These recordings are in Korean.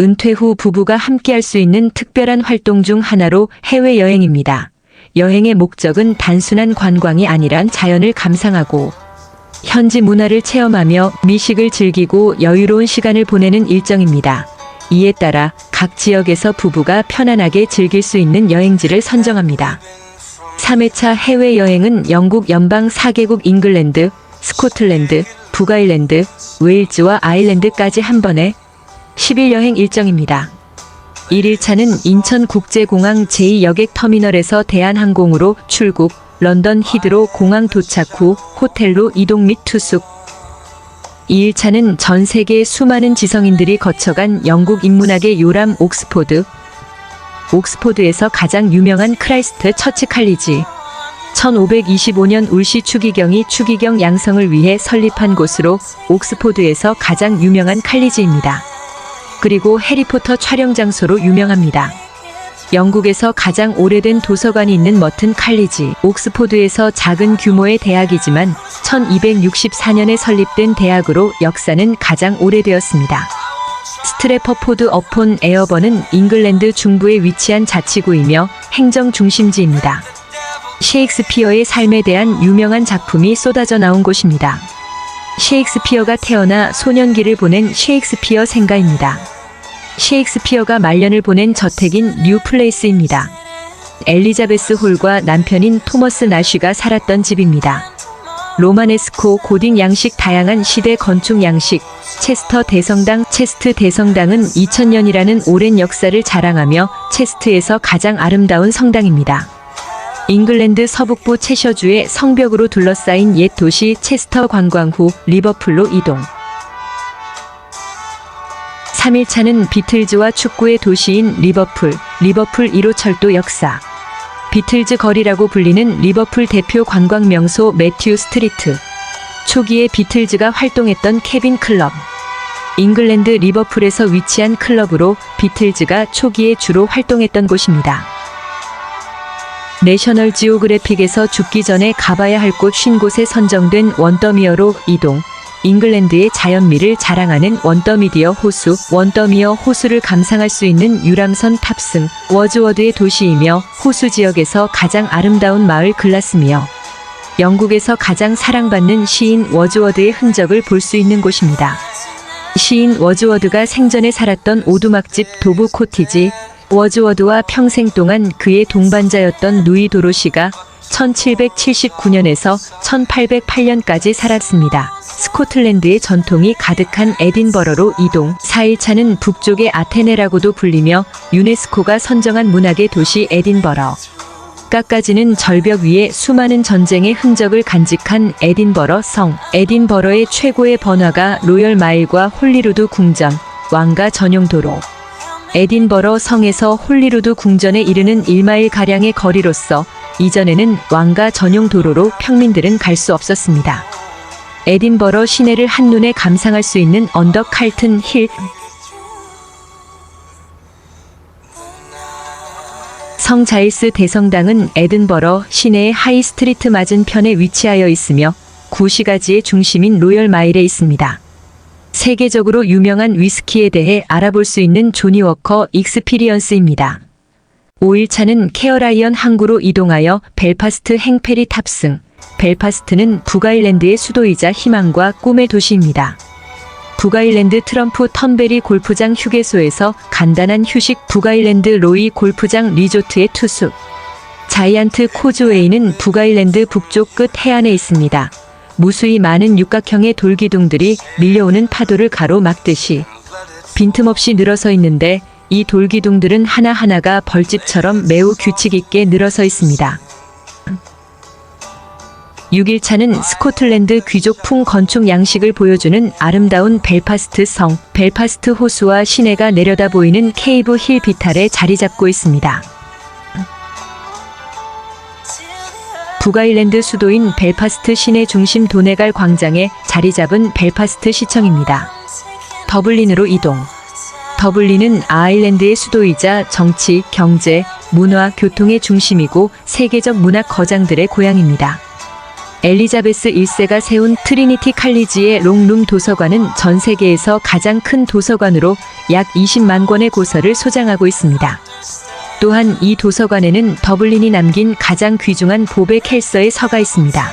은퇴 후 부부가 함께할 수 있는 특별한 활동 중 하나로 해외여행입니다. 여행의 목적은 단순한 관광이 아니란 자연을 감상하고 현지 문화를 체험하며 미식을 즐기고 여유로운 시간을 보내는 일정입니다. 이에 따라 각 지역에서 부부가 편안하게 즐길 수 있는 여행지를 선정합니다. 3회차 해외여행은 영국 연방 4개국 잉글랜드, 스코틀랜드, 북아일랜드, 웨일즈와 아일랜드까지 한 번에 10일 여행 일정입니다. 1일차는 인천국제공항 제2여객터미널에서 대한항공으로 출국, 런던 히드로 공항 도착 후 호텔로 이동 및 투숙. 2일차는 전 세계 수많은 지성인들이 거쳐간 영국 인문학의 요람 옥스포드. 옥스포드에서 가장 유명한 크라이스트 처치 칼리지. 1525년 울시 추기경이 추기경 양성을 위해 설립한 곳으로 옥스포드에서 가장 유명한 칼리지입니다. 그리고 해리포터 촬영 장소로 유명합니다. 영국에서 가장 오래된 도서관이 있는 머튼 칼리지, 옥스포드에서 작은 규모의 대학이지만 1264년에 설립된 대학으로 역사는 가장 오래되었습니다. 스트래퍼포드 어폰 에어번은 잉글랜드 중부에 위치한 자치구이며 행정 중심지입니다. 셰익스피어의 삶에 대한 유명한 작품이 쏟아져 나온 곳입니다. 셰익스피어가 태어나 소년기를 보낸 셰익스피어 생가입니다. 셰익스피어가 말년을 보낸 저택인 뉴플레이스입니다. 엘리자베스 홀과 남편인 토머스 나쉬가 살았던 집입니다. 로마네스코 고딕 양식 다양한 시대 건축 양식 체스터 대성당 체스트 대성당은 2000년이라는 오랜 역사를 자랑하며 체스트에서 가장 아름다운 성당입니다. 잉글랜드 서북부 채셔주의 성벽으로 둘러싸인 옛 도시 체스터 관광 후 리버풀로 이동. 3일차는 비틀즈와 축구의 도시인 리버풀, 리버풀 1호 철도 역사. 비틀즈 거리라고 불리는 리버풀 대표 관광 명소 매튜 스트리트. 초기에 비틀즈가 활동했던 케빈 클럽. 잉글랜드 리버풀에서 위치한 클럽으로 비틀즈가 초기에 주로 활동했던 곳입니다. 내셔널 지오그래픽에서 죽기 전에 가봐야 할 곳 50곳에 선정된 원더미어로 이동. 잉글랜드의 자연미를 자랑하는 원더미디어 호수, 원더미어 호수를 감상할 수 있는 유람선 탑승, 워즈워드의 도시이며 호수 지역에서 가장 아름다운 마을 글라스며 영국에서 가장 사랑받는 시인 워즈워드의 흔적을 볼 수 있는 곳입니다. 시인 워즈워드가 생전에 살았던 오두막집 도브 코티지, 워즈워드와 평생 동안 그의 동반자였던 루이 도로시가 1779년에서 1808년까지 살았습니다. 스코틀랜드의 전통이 가득한 에딘버러로 이동. 4일차는 북쪽의 아테네라고도 불리며 유네스코가 선정한 문학의 도시 에딘버러. 까까지는 절벽 위에 수많은 전쟁의 흔적을 간직한 에딘버러 성. 에딘버러의 최고의 번화가 로열 마일과 홀리루드 궁전, 왕가 전용 도로. 에딘버러 성에서 홀리루드 궁전에 이르는 1마일 가량의 거리로서 이전에는 왕가 전용 도로로 평민들은 갈 수 없었습니다. 에딘버러 시내를 한눈에 감상할 수 있는 언더 칼튼 힐 성 자일스 대성당은 에든버러 시내의 하이 스트리트 맞은편에 위치하여 있으며 구시가지의 중심인 로열 마일에 있습니다. 세계적으로 유명한 위스키에 대해 알아볼 수 있는 조니 워커 익스피리언스입니다. 5일차는 케어라이언 항구로 이동하여 벨파스트 행페리 탑승. 벨파스트는 북아일랜드의 수도이자 희망과 꿈의 도시입니다. 북아일랜드 트럼프 턴베리 골프장 휴게소에서 간단한 휴식 북아일랜드 로이 골프장 리조트의 투숙. 자이언트 코즈웨이는 북아일랜드 북쪽 끝 해안에 있습니다. 무수히 많은 육각형의 돌기둥들이 밀려오는 파도를 가로막듯이 빈틈없이 늘어서 있는데 이 돌기둥들은 하나하나가 벌집처럼 매우 규칙 있게 늘어서 있습니다. 6일차는 스코틀랜드 귀족풍 건축 양식을 보여주는 아름다운 벨파스트 성, 벨파스트 호수와 시내가 내려다 보이는 케이브 힐 비탈에 자리 잡고 있습니다. 북아일랜드 수도인 벨파스트 시내 중심 도네갈 광장에 자리 잡은 벨파스트 시청입니다. 더블린으로 이동. 더블린은 아일랜드의 수도이자 정치, 경제, 문화, 교통의 중심이고 세계적 문학 거장들의 고향입니다. 엘리자베스 1세가 세운 트리니티 칼리지의 롱룸 도서관은 전 세계에서 가장 큰 도서관으로 약 20만 권의 고서를 소장하고 있습니다. 또한 이 도서관에는 더블린이 남긴 가장 귀중한 보베 켈서의 서가 있습니다.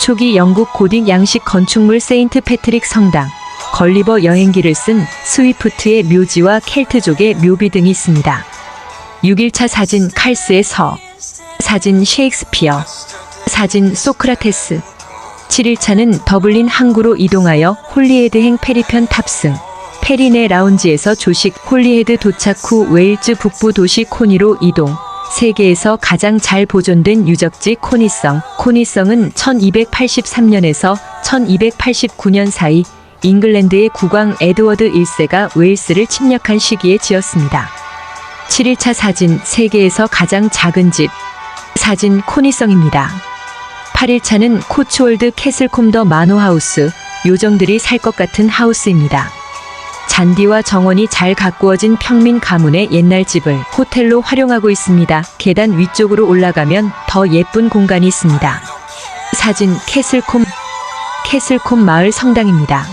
초기 영국 고딕 양식 건축물 세인트 패트릭 성당, 걸리버 여행기를 쓴 스위프트의 묘지와 켈트족의 묘비 등이 있습니다. 6일차 사진 칼스의 서, 사진 셰익스피어, 사진 소크라테스. 7일차는 더블린 항구로 이동하여 홀리헤드행 페리편 탑승. 페리네 라운지에서 조식 홀리헤드 도착 후 웨일즈 북부 도시 코니로 이동. 세계에서 가장 잘 보존된 유적지 코니성. 코니성은 1283년에서 1289년 사이 잉글랜드의 국왕 에드워드 1세가 웨일스를 침략한 시기에 지었습니다. 7일차 사진 세계에서 가장 작은 집. 사진 코니성입니다. 8일차는 코츠월드 캐슬콤더 마노하우스, 요정들이 살 것 같은 하우스입니다. 잔디와 정원이 잘 가꾸어진 평민 가문의 옛날 집을 호텔로 활용하고 있습니다. 계단 위쪽으로 올라가면 더 예쁜 공간이 있습니다. 사진 캐슬콤 캐슬콤 마을 성당입니다.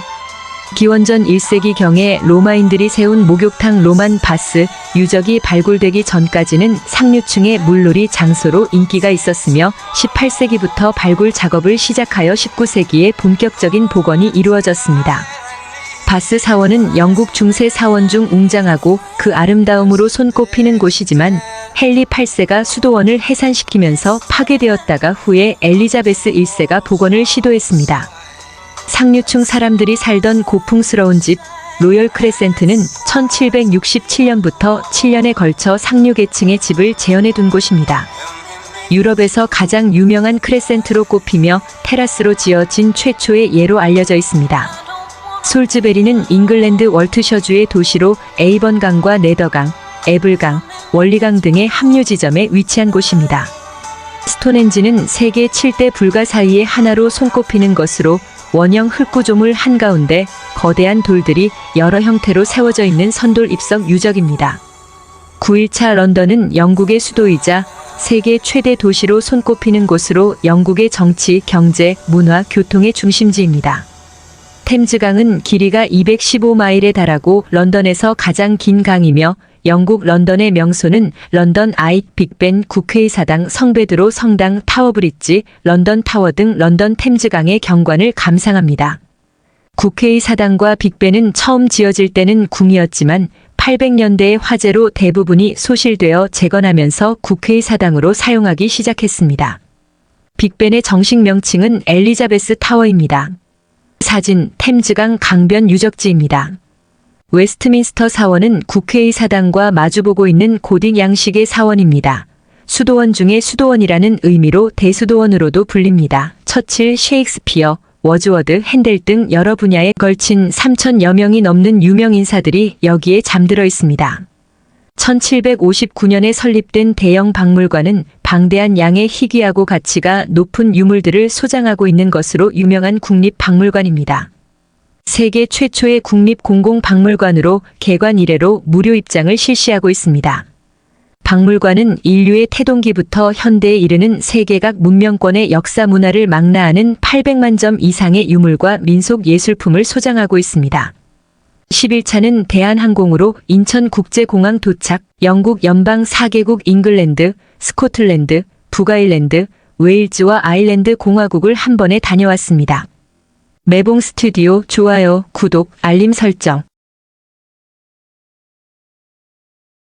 기원전 1세기경에 로마인들이 세운 목욕탕 로만 바스 유적이 발굴되기 전까지는 상류층의 물놀이 장소로 인기가 있었으며 18세기부터 발굴 작업을 시작하여 19세기에 본격적인 복원이 이루어졌습니다. 바스 사원은 영국 중세 사원 중 웅장하고 그 아름다움으로 손꼽히는 곳이지만 헨리 8세가 수도원을 해산시키면서 파괴되었다가 후에 엘리자베스 1세가 복원을 시도했습니다. 상류층 사람들이 살던 고풍스러운 집 로열 크레센트는 1767년부터 7년에 걸쳐 상류 계층의 집을 재현해 둔 곳입니다. 유럽에서 가장 유명한 크레센트로 꼽히며 테라스로 지어진 최초의 예로 알려져 있습니다. 솔즈베리는 잉글랜드 월트셔주의 도시로 에이번강과 네더강, 에블강, 원리강 등의 합류 지점에 위치한 곳입니다. 스톤헨지는 세계 7대 불가 사이의 하나로 손꼽히는 것으로 원형 흙구조물 한가운데 거대한 돌들이 여러 형태로 세워져 있는 선돌 입석 유적입니다. 9일차 런던은 영국의 수도이자 세계 최대 도시로 손꼽히는 곳으로 영국의 정치, 경제, 문화, 교통의 중심지입니다. 템즈강은 길이가 215마일에 달하고 런던에서 가장 긴 강이며 영국 런던의 명소는 런던 아이 빅벤 국회의사당 성베드로 성당 타워브릿지 런던 타워 등 런던 템즈강의 경관을 감상합니다. 국회의사당과 빅벤은 처음 지어질 때는 궁이었지만 800년대의 화재로 대부분이 소실되어 재건하면서 국회의사당으로 사용하기 시작했습니다. 빅벤의 정식 명칭은 엘리자베스 타워입니다. 사진 템즈강 강변 유적지입니다. 웨스트민스터 사원은 국회의 사당과 마주보고 있는 고딕 양식의 사원입니다. 수도원 중의 수도원이라는 의미로 대수도원으로도 불립니다. 처칠, 셰익스피어, 워즈워드, 핸델 등 여러 분야에 걸친 3천여 명이 넘는 유명 인사들이 여기에 잠들어 있습니다. 1759년에 설립된 대형 박물관은 방대한 양의 희귀하고 가치가 높은 유물들을 소장하고 있는 것으로 유명한 국립박물관입니다. 세계 최초의 국립공공박물관으로 개관 이래로 무료 입장을 실시하고 있습니다. 박물관은 인류의 태동기부터 현대에 이르는 세계 각 문명권의 역사 문화를 망라하는 800만 점 이상의 유물과 민속 예술품을 소장하고 있습니다. 11차는 대한항공으로 인천국제공항 도착, 영국 연방 4개국 잉글랜드, 스코틀랜드, 북아일랜드, 웨일즈와 아일랜드 공화국을 한 번에 다녀왔습니다. 매봉 스튜디오 좋아요, 구독, 알림 설정.